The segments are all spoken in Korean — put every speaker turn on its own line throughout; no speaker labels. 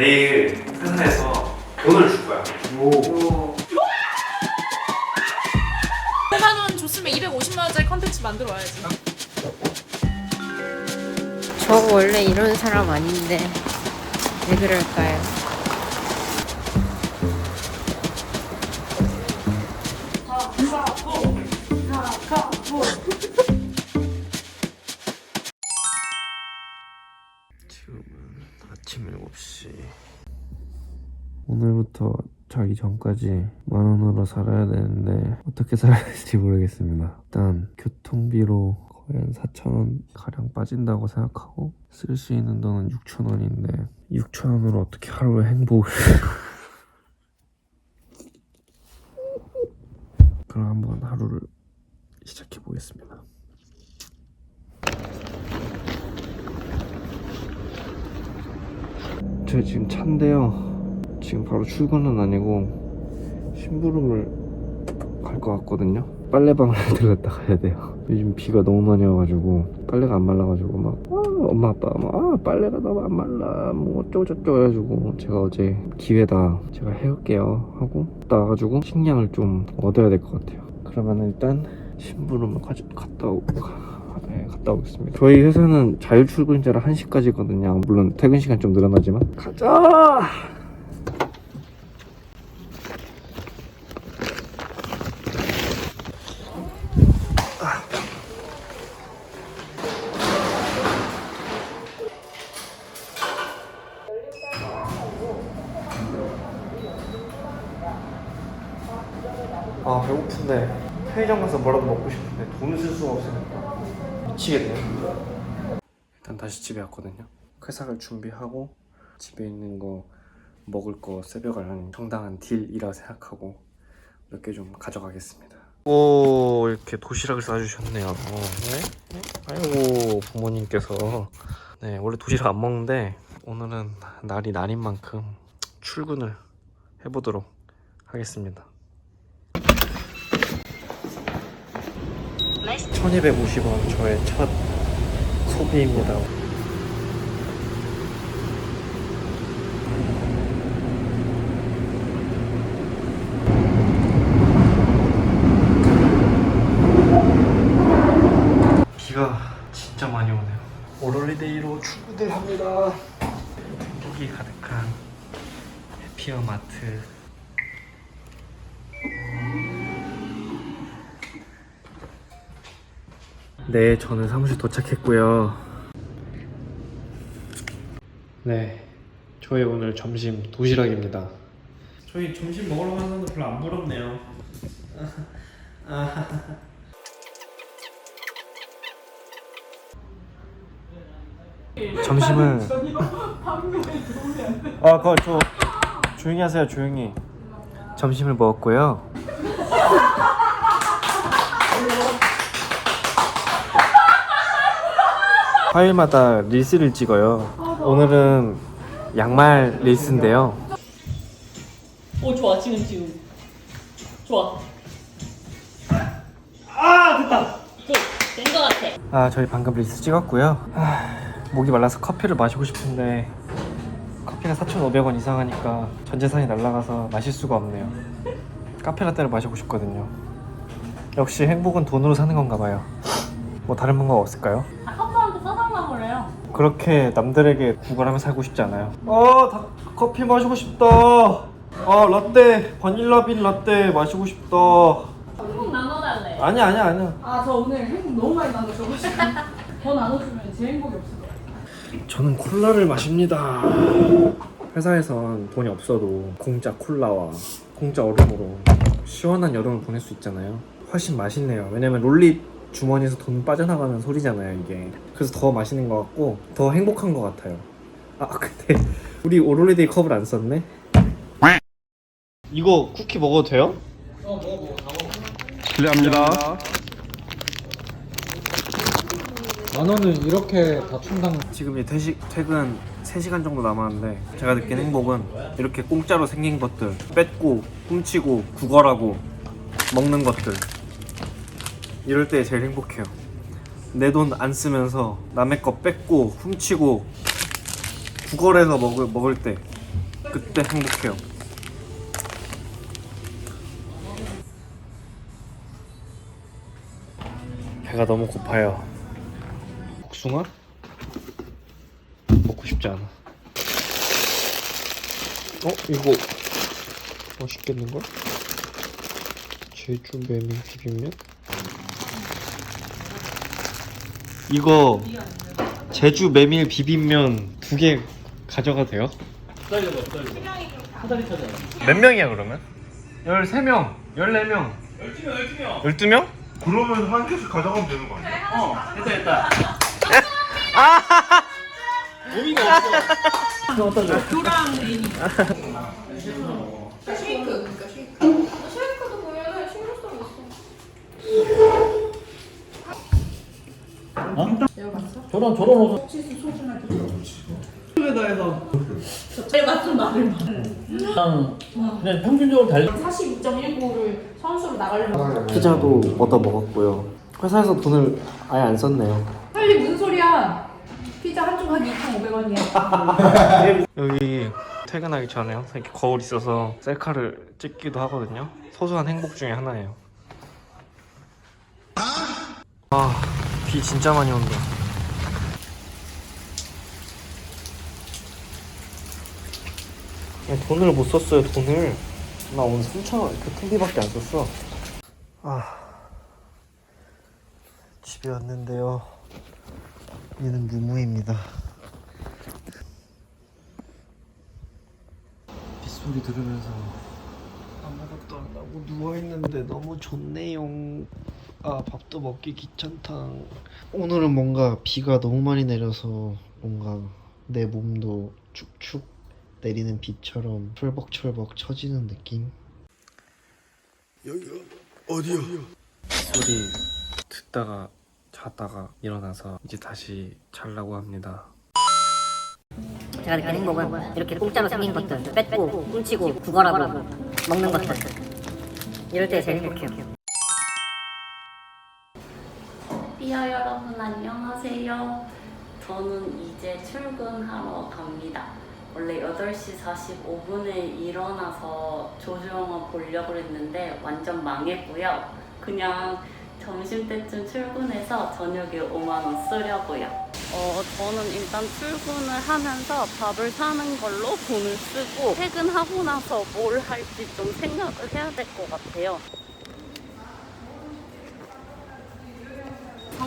내일 회사에서 돈을 줄 거야.
오.
100만 원 줬으면 250만 원짜리 컨텐츠 만들어 와야지.
저 원래 이런 사람 아닌데 왜 그럴까요?
전까지 만 원으로 살아야 되는데 어떻게 살아야 될지 모르겠습니다. 일단 교통비로 거의 한 4천 원 가량 빠진다고 생각하고 쓸 수 있는 돈은 6천 원인데 6천 원으로 어떻게 하루의 행복을 그럼 한번 하루를 시작해 보겠습니다. 저 지금 차인데요. 지금 바로 출근은 아니고 심부름을 갈 것 같거든요. 빨래방을 들렀다 가야 돼요. 요즘 비가 너무 많이 와가지고 빨래가 안 말라가지고 막 아, 엄마 아빠가 막 아, 빨래가 너무 안 말라 뭐 어쩌고 저쩌고 해가지고 제가 어제 기회다 제가 해올게요 하고 나와가지고 식량을 좀 얻어야 될 것 같아요. 그러면 일단 심부름을 가지, 갔다 오고 네, 갔다 오겠습니다. 저희 회사는 자율 출근제라 1시까지거든요. 물론 퇴근 시간 좀 늘어나지만 가자. 아 배고픈데. 편의점 가서 뭐라도 먹고 싶은데 돈을 쓸 수가 없으니까. 미치겠네. 일단 다시 집에 왔거든요. 회사갈 준비하고 집에 있는 거 먹을 거 새벽 알람 정당한 딜이라 생각하고 몇 개 좀 가져가겠습니다. 오 이렇게 도시락을 싸주셨네요. 네? 아이고 부모님께서. 네 원래 도시락 안 먹는데 오늘은 날이 날인 만큼 출근을 해보도록 하겠습니다 1250원 저의 첫 소비입니다. 비가 진짜 많이 오네요. 오롤리데이로 출근을 합니다. 행복이 가득한 해피어 마트. 네, 저는 사무실 도착했고요. 네, 저의 오늘 점심 도시락입니다. 저희 점심 먹으러 가는 거 별로 안 부럽네요. 점심은 아, 그거 저 조용히 하세요, 조용히. 점심을 먹었고요. 화요일마다 릴스를 찍어요. 오늘은 양말 릴스인데요.
오 좋아 지금 지금 좋아 된거 같아
아, 저희 방금 릴스 찍었고요. 아, 목이 말라서 커피를 마시고 싶은데 커피가 4,500원 이상 하니까 전 재산이 날라가서 마실 수가 없네요. 카페라떼를 마시고 싶거든요. 역시 행복은 돈으로 사는 건가 봐요. 뭐 다른 방법 없을까요?
아
그렇게 남들에게 구걸하며 살고 싶지 않아요. 아, 다 커피 마시고 싶다. 아, 라떼, 바닐라 빈 라떼 마시고 싶다.
꼭 나눠달래
아니야, 아니야, 아니야.
아 저 오늘 행복 너무 많이 나눠줘가지고 더 나눠주면 제 행복이 없을 것 같아요
저는 콜라를 마십니다. 회사에선 돈이 없어도 공짜 콜라와 공짜 얼음으로 시원한 여름을 보낼 수 있잖아요. 훨씬 맛있네요. 왜냐면 롤릿 주머니에서 돈 빠져나가는 소리잖아요, 이게. 그래서 더 맛있는 것 같고 더 행복한 것 같아요. 아, 근데 우리 오롤리데이 컵을 안 썼네. 이거 쿠키 먹어도 돼요?
실례합니다.
만 원은 이렇게 다 충당. 지금 이제 퇴식, 퇴근 3시간 정도 남았는데 제가 느낀 행복은 이렇게 공짜로 생긴 것들 뺏고 훔치고 구걸하고 먹는 것들 이럴 때 제일 행복해요. 내 돈 안 쓰면서 남의 거 뺏고 훔치고 구걸해서 먹을, 먹을 때 그때 행복해요. 배가 너무 고파요. 복숭아? 먹고 싶지 않아. 어? 이거 맛있겠는걸? 제주 메밀 비빔면? 이거 제주 메밀 비빔면 두 개 가져가도 돼요? 몇 명이야 그러면? 13명, 14명 12명 12명?
그러면 한 개씩 가져가면 되는 거 아니야?
의미가 없어
쉐이크 그러니까 쉐이크. 쉐이크도 보면은 신경성이 있어.
그냥 그냥 평균적으로 달리
46.19를 선수로 나가려고.
피자도 얻어 먹었고요. 회사에서 돈을 아예 안 썼네요.
빨리 무슨 소리야? 피자 한 조각이 2,500원이야.
여기 퇴근하기 전에 항상 이렇게 거울 있어서 셀카를 찍기도 하거든요. 소소한 행복 중에 하나예요. 아 비 진짜 많이 온다. 야, 돈을 못 썼어요 돈을. 나 오늘 3천원 교통비밖에 안 썼어. 아. 집에 왔는데요. 얘는 무무입니다. 빗소리 들으면서. 아무것도 안 하고 누워있는데 너무 좋네요 아 밥도 먹기 귀찮다. 오늘은 뭔가 비가 너무 많이 내려서 뭔가 내 몸도 축축 내리는 비처럼 철벅철벅 처지는 느낌? 여기가 어디야 소리 듣다가 자다가 일어나서 이제 다시 자려고 합니다.
제가 느끼는 행복은 이렇게 공짜로 생긴 것들 뺏고 훔치고 구걸하고 먹는 것들. 이럴 때 제일 행복해요
삐아 여러분 안녕하세요. 저는 이제 출근하러 갑니다. 원래 8시 45분에 일어나서 조조영화 보려고 했는데 완전 망했고요. 그냥 점심때쯤 출근해서 저녁에 5만원 쓰려고요. 어, 저는 일단 출근을 하면서 밥을 사는 걸로 돈을 쓰고 퇴근하고 나서 뭘 할지 좀 생각을 해야 될 것 같아요.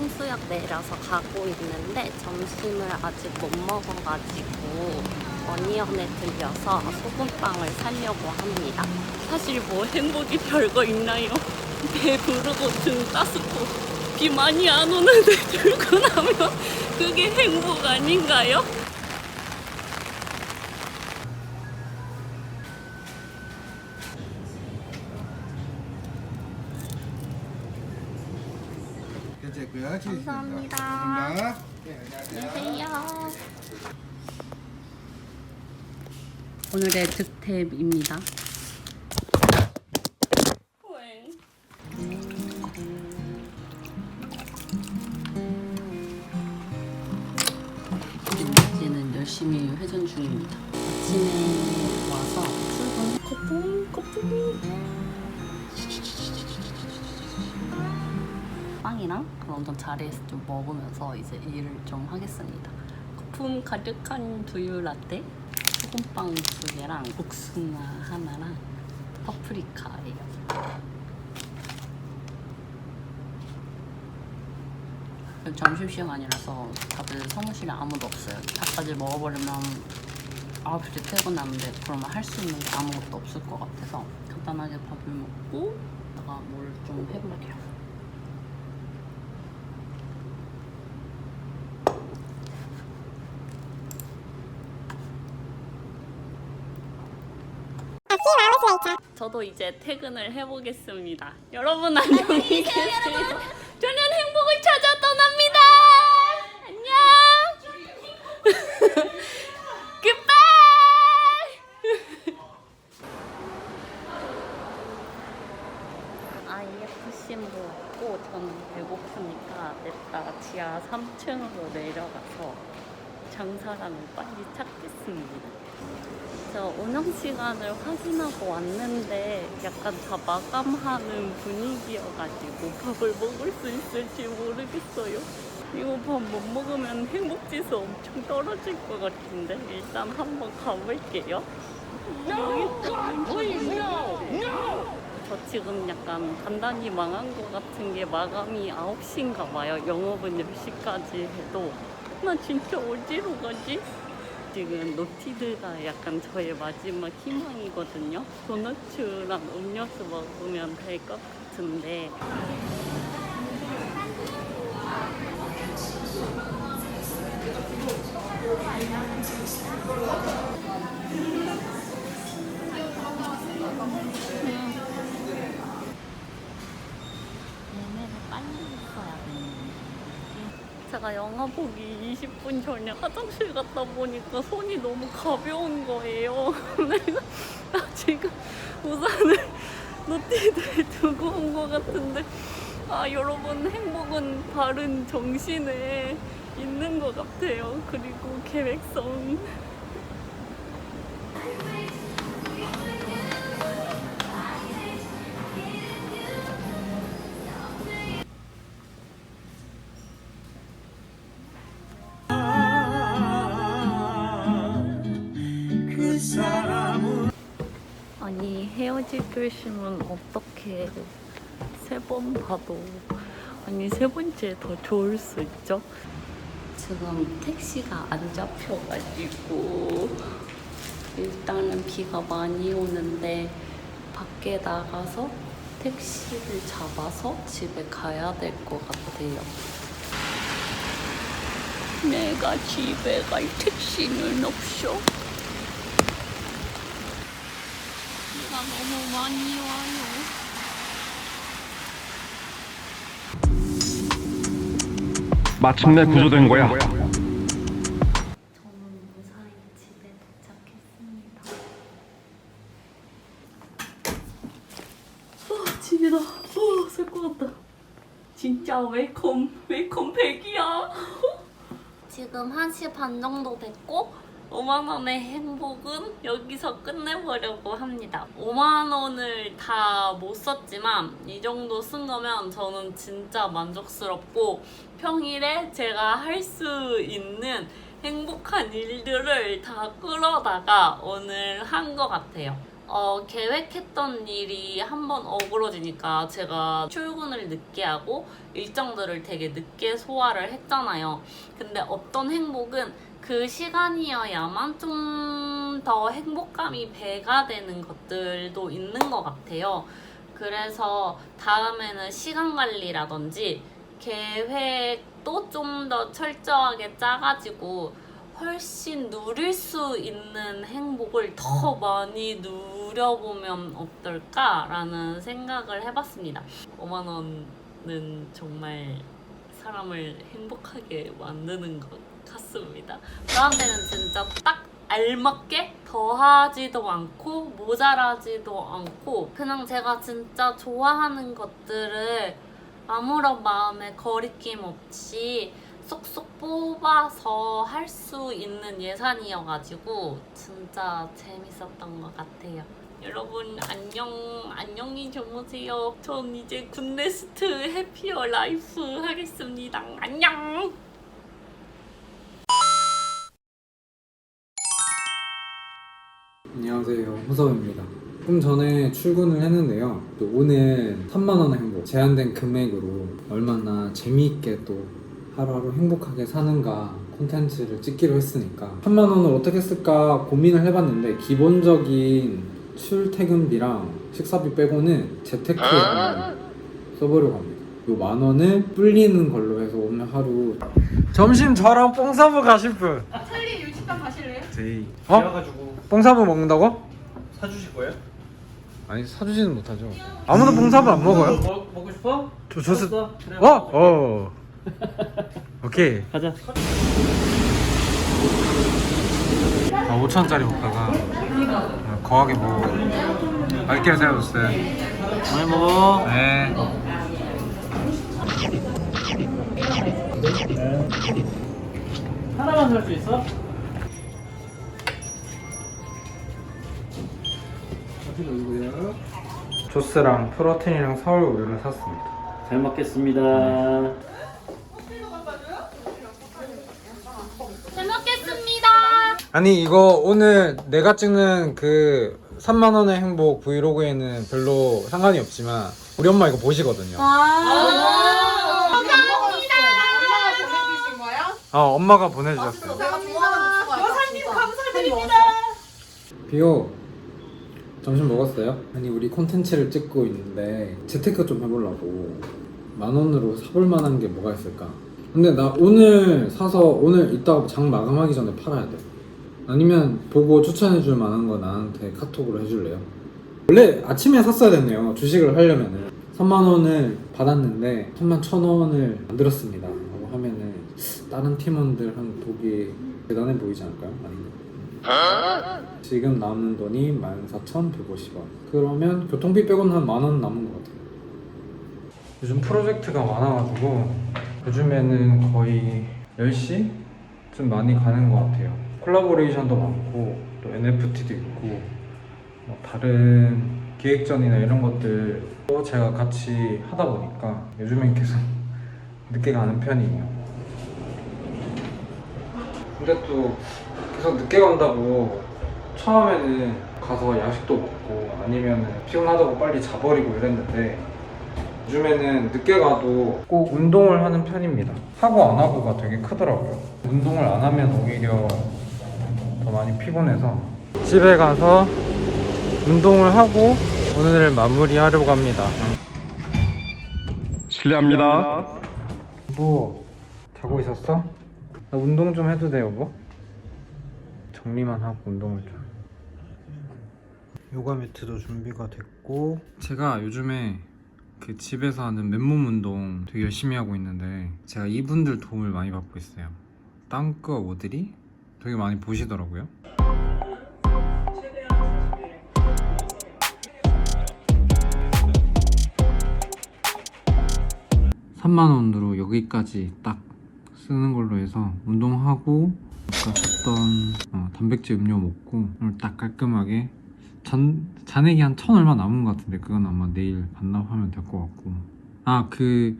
성수역 내려서 가고 있는데 점심을 아직 못 먹어가지고 어니언에 들려서 소금빵을 사려고 합니다. 사실 뭐 행복이 별거 있나요? 배 부르고 등 따스고 비 많이 안 오는데 들고 나면 그게 행복 아닌가요? 오늘의 득템입니다. 이제는 열심히 회전 중입니다. 아침에 와서 출근 거품 거품 빵이랑 런던 자리에서 좀 먹으면서 이제 일을 좀 하겠습니다. 거품 가득한 두유 라떼, 소금빵 두 개랑 복숭아 하나랑 파프리카예요. 점심시간이라서 다들 사무실에 아무도 없어요. 닭까지 먹어버리면 9시에 퇴근하는데 그러면 할 수 있는 게 아무것도 없을 것 같아서 간단하게 밥을 먹고 내가 뭘 좀 해볼게요. 저도 이제 퇴근을 해보겠습니다. 여러분 안녕히 계세요. 저는 행복을 찾아 떠납니다. 안녕. 굿바이. IFC도 왔고 저는 배고프니까 냈다가 지하 3층으로 내려가서 장사랑을 빨리 찾겠습니다. 제가 운영 시간을 확인하고 왔는데 약간 다 마감하는 분위기여가지고 밥을 먹을 수 있을지 모르겠어요. 이거 밥 못 먹으면 행복지수 엄청 떨어질 것 같은데 일단 한번 가볼게요. 저 지금 약간 단단히 망한 것 같은 게 마감이 9시인가 봐요. 영업은 10시까지 해도. 나 진짜 어디로 가지? 지금 노티드가 약간 저의 마지막 희망이거든요. 도너츠랑 음료수 먹으면 될 것 같은데. 예매를 빨리 했어야 되는데. 제가 영화 보기 20분 전에 화장실 갔다 보니까 손이 너무 가벼운 거예요. 내가 나 지금 우산을 노티드에 두고 온 것 같은데 아 여러분 행복은 바른 정신에 있는 것 같아요. 그리고 계획성 결심은 어떻게 세 번 봐도 아니 세 번째 더 좋을 수 있죠? 지금 택시가 안 잡혀가지고 일단은 비가 많이 오는데 밖에 나가서 택시를 잡아서 집에 가야 될 것 같아요. 내가 집에 갈 택시는 없어. 비가 너무 많이 와요.
마침내 구조된 거야.
저는 무사히 집에 도착했습니다. 아, 집이다. 어, 쓸것 같다. 진짜 웰컴, 웰컴 100이야. 지금 1시 반 정도 됐고 5만 원의 행복은 여기서 끝내보려고 합니다. 5만 원을 다 못 썼지만 이 정도 쓴 거면 저는 진짜 만족스럽고 평일에 제가 할 수 있는 행복한 일들을 다 끌어다가 오늘 한 것 같아요. 어, 계획했던 일이 한번 어그러지니까 제가 출근을 늦게 하고 일정들을 되게 늦게 소화를 했잖아요. 근데 어떤 행복은 그 시간이어야만 좀 더 행복감이 배가 되는 것들도 있는 것 같아요. 그래서 다음에는 시간 관리라든지 계획도 좀 더 철저하게 짜가지고 훨씬 누릴 수 있는 행복을 더 많이 누려보면 어떨까라는 생각을 해봤습니다. 5만 원은 정말 사람을 행복하게 만드는 것 같습니다. 저한테는 진짜 딱 알맞게 더하지도 않고 모자라지도 않고 그냥 제가 진짜 좋아하는 것들을 아무런 마음에 거리낌 없이 쏙쏙 뽑아서 할 수 있는 예산이어가지고 진짜 재밌었던 것 같아요. 여러분 안녕 안녕히 주무세요. 전 이제 굿네스트 해피어 라이프 하겠습니다. 안녕.
안녕하세요. 호섭입니다. 조금 전에 출근을 했는데요. 또 오늘 3만원의 행복 제한된 금액으로 얼마나 재미있게 또 하루하루 행복하게 사는가 콘텐츠를 찍기로 했으니까 3만원을 어떻게 쓸까 고민을 해봤는데 기본적인 출퇴근비랑 식사비 빼고는 재테크에 써보려고 합니다. 요 만 원을 불리는 걸로 해서 오늘 하루 점심 저랑 뽕사부 가실 분.
찰리 유치단 가실래요?
제이
비와가지고
뽕사부 먹는다고?
사주실 거예요?
아니 사주지는 못하죠. 아무도 봉사부 안 먹어요?
먹, 먹고 싶어?
저 저스
알았어. 그래,
어? 어. 오케이.
가자.
아, 5천 원짜리 먹다가 어, 거하게 뭐 맛있게 새우주세요.
많이 먹어.
네.
하나만 살 수 있어?
조스랑 프로틴이랑 서울 우유를 샀습니다.
잘 먹겠습니다.
잘 먹겠습니다.
아니 이거 오늘 내가 찍는 그 3만 원의 행복 브이로그에는 별로 상관이 없지만 우리 엄마 이거 보시거든요. 어 엄마가 보내주셨어요.
여사님 감사드립니다.
비오 점심 먹었어요? 아니 우리 콘텐츠를 찍고 있는데 재테크 좀 해보려고 만 원으로 사볼 만한 게 뭐가 있을까? 근데 나 오늘 사서 오늘 이따 장 마감하기 전에 팔아야 돼. 아니면 보고 추천해줄 만한 거 나한테 카톡으로 해줄래요? 원래 아침에 샀어야 됐네요. 주식을 하려면은 3만 원을 받았는데 3만 천 원을 만들었습니다. 하면은 다른 팀원들 한 보기 대단해 보이지 않을까요? 아닌가? 지금 남는 돈이 14,150원. 그러면 교통비 빼고는 한 만 원 남은 것 같아요. 요즘 프로젝트가 많아가지고 요즘에는 거의 10시쯤 많이 가는 것 같아요. 콜라보레이션도 많고 또 NFT도 있고 뭐 다른 기획전이나 이런 것들도 제가 같이 하다 보니까 요즘엔 계속 늦게 가는 편이에요. 근데 또 계속 늦게 간다고 처음에는 가서 야식도 먹고 아니면 피곤하다고 빨리 자버리고 이랬는데 요즘에는 늦게 가도 꼭 운동을 하는 편입니다. 하고 안 하고가 되게 크더라고요. 운동을 안 하면 오히려 더 많이 피곤해서 집에 가서 운동을 하고 오늘을 마무리하려고 합니다.
실례합니다.
뭐 자고 있었어? 나 운동 좀 해도 돼 여보? 정리만 하고 운동을 좀. 요가 매트도 준비가 됐고. 제가 요즘에 그 집에서 하는 맨몸 운동 되게 열심히 하고 있는데 제가 이분들 도움을 많이 받고 있어요. 땅꺼 오들이 되게 많이 보시더라고요. 3만 원으로 여기까지 딱 쓰는 걸로 해서 운동하고 아까 샀던 어, 단백질 음료 먹고 오늘 딱 깔끔하게 잔, 잔액이 한 천 얼마 남은 것 같은데 그건 아마 내일 반납하면 될 것 같고 아 그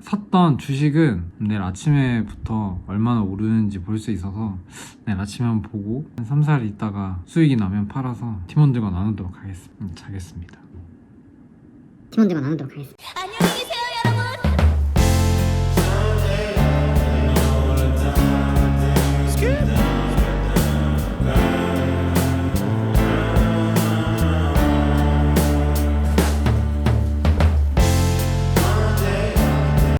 샀던 주식은 내일 아침에부터 얼마나 오르는지 볼 수 있어서 내일 아침에 한번 보고 한 3, 4일 있다가 수익이 나면 팔아서 팀원들과 나누도록 하겠습니다 음, 자겠습니다
팀원들과 나누도록 하겠습니다.
안녕히 계세요.
Skip.